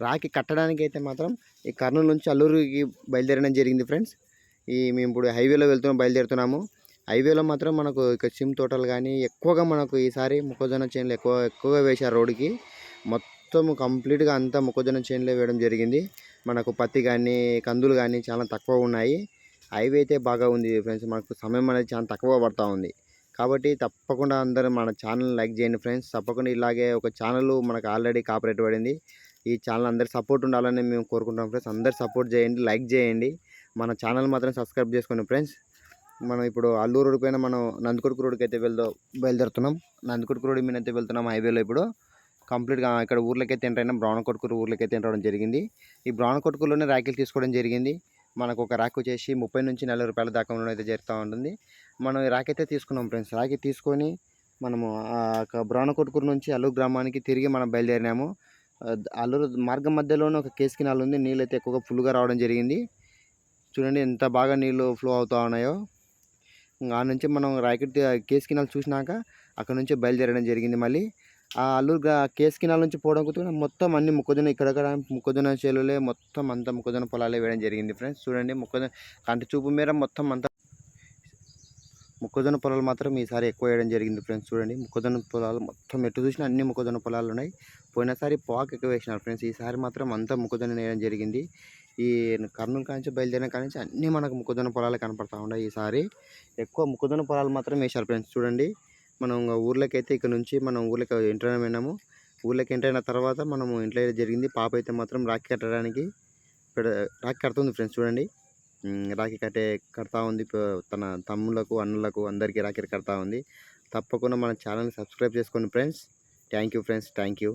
రాకి కట్టడానికి అయితే మాత్రం ఈ కర్నూలు నుంచి అల్లూరుకి బయలుదేరడం జరిగింది ఫ్రెండ్స్. ఈ మేము ఇప్పుడు హైవేలో వెళ్తున్నాం బయలుదేరుతున్నాము. హైవేలో మాత్రం మనకు ఇక సిమ్ తోటలు కానీ ఎక్కువగా మనకు ఈసారి మొక్కజొన్న చేనులు ఎక్కువ ఎక్కువగా వేశారు రోడ్డుకి. మొత్తం కంప్లీట్గా అంతా మొక్కజొన్న చేనులే వేయడం జరిగింది. మనకు పత్తి కానీ కందులు కానీ చాలా తక్కువ ఉన్నాయి. హైవే అయితే బాగా ఉంది ఫ్రెండ్స్. మనకు సమయం అనేది చాలా తక్కువ పడతా ఉంది. కాబట్టి తప్పకుండా అందరూ మన ఛానల్ లైక్ చేయండి ఫ్రెండ్స్. తప్పకుండా ఇలాగే ఒక ఛానల్ మనకు ఆల్రెడీ కాపరేట్ పడింది. ఈ ఛానల్ అందరి సపోర్ట్ ఉండాలని మేము కోరుకుంటున్నాం ఫ్రెండ్స్. అందరు సపోర్ట్ చేయండి లైక్ చేయండి. మన ఛానల్ మాత్రం సబ్స్క్రైబ్ చేసుకోండి ఫ్రెండ్స్. మనం ఇప్పుడు అల్లూరు రోడ్ పైన మనం నందికొడుకు రోడ్కి అయితే వెళ్దాం బయలుదేరుతున్నాం. నందికొడుకు రోడ్ మీద అయితే వెళ్తున్నాం హైవేలో ఇప్పుడు. కంప్లీట్గా ఇక్కడ ఊర్లోకి అయితే ఎంటర్ అయినాం. బ్రౌన్ కొట్టుకూరు ఊర్లోకి అయితే ఎంటర్ జరిగింది. ఈ బ్రౌన్ కొట్టుకూరులోనే ర్యాకులు తీసుకోవడం జరిగింది. మనకు ఒక ర్యాక్ వచ్చేసి ముప్పై నుంచి నలభై రూపాయల దాకా ఉండడం అయితే జరుగుతూ ఉంటుంది. మనం ఈ ర్యాక్ అయితే తీసుకున్నాం ఫ్రెండ్స్. ర్యాక్ తీసుకొని మనము బ్రౌన్ కొట్టుకూరు నుంచి అల్లూరు గ్రామానికి తిరిగి మనం బయలుదేరినాము. అల్లూరు మార్గం మధ్యలోనే ఒక కేసు కినాల్ ఉంది నీళ్ళు అయితే ఎక్కువగా ఫుల్గా రావడం జరిగింది. చూడండి ఎంత బాగా నీళ్ళు ఫ్లో అవుతూ ఉన్నాయో. ఇంకా ఆ నుంచి మనం రాకెట్ కేసు కినాల్ చూసినాక అక్కడ నుంచి బయలుదేరడం జరిగింది మళ్ళీ. ఆ అల్లూరు కేస్ కేసు కినాల్ నుంచి పోవడం కూడా మొత్తం అన్ని మొక్కజొన్న ఇక్కడక్కడ మొక్కజొన్న చేలులే మొత్తం అంతా మొక్కజొన్న పొలాలే వేయడం జరిగింది ఫ్రెండ్స్. చూడండి మొక్కజొన్న కంటి చూపు మేర మొత్తం అంతా మొక్కజొన్న పొలాలు మాత్రం ఈసారి ఎక్కువ వేయడం జరిగింది ఫ్రెండ్స్ చూడండి. మొక్కజొన్న పొలాలు మొత్తం ఎటు చూసినా అన్ని మొక్కజొన్న పొలాలు ఉన్నాయి. పోయినసారి పాక్ ఎక్కువ వేసినారు ఫ్రెండ్స్ ఈసారి మాత్రం అంతా మొక్కజొన్న వేయడం జరిగింది. ఈ కర్నూలు కానించి బయలుదేరిన కానించి అన్నీ మనకు మొక్కజొన్న పొలాలు కనపడతా ఉన్నాయి ఈసారి. ఎక్కువ మొక్కజొన్న పొలాలు మాత్రం వేశారు ఫ్రెండ్స్ చూడండి. మనం ఊర్లోకైతే ఇక్కడ నుంచి మనం ఊర్లోకి ఎంటర్ అయినాము ఊర్లోకి ఎంటర్ అయిన తర్వాత మనము ఇంట్లో జరిగింది పాప అయితే మాత్రం రాఖీ కట్టడానికి ఇక్కడ రాఖీ కడుతుంది ఫ్రెండ్స్ చూడండి. రాఖీ కట్టే కడతా ఉంది. తన తమ్ముళ్ళకు అన్నలకు అందరికీ రాఖీ కడతా ఉంది. తప్పకుండా మన ఛానల్ని సబ్స్క్రైబ్ చేసుకోండి friends. Thank you friends. Thank you.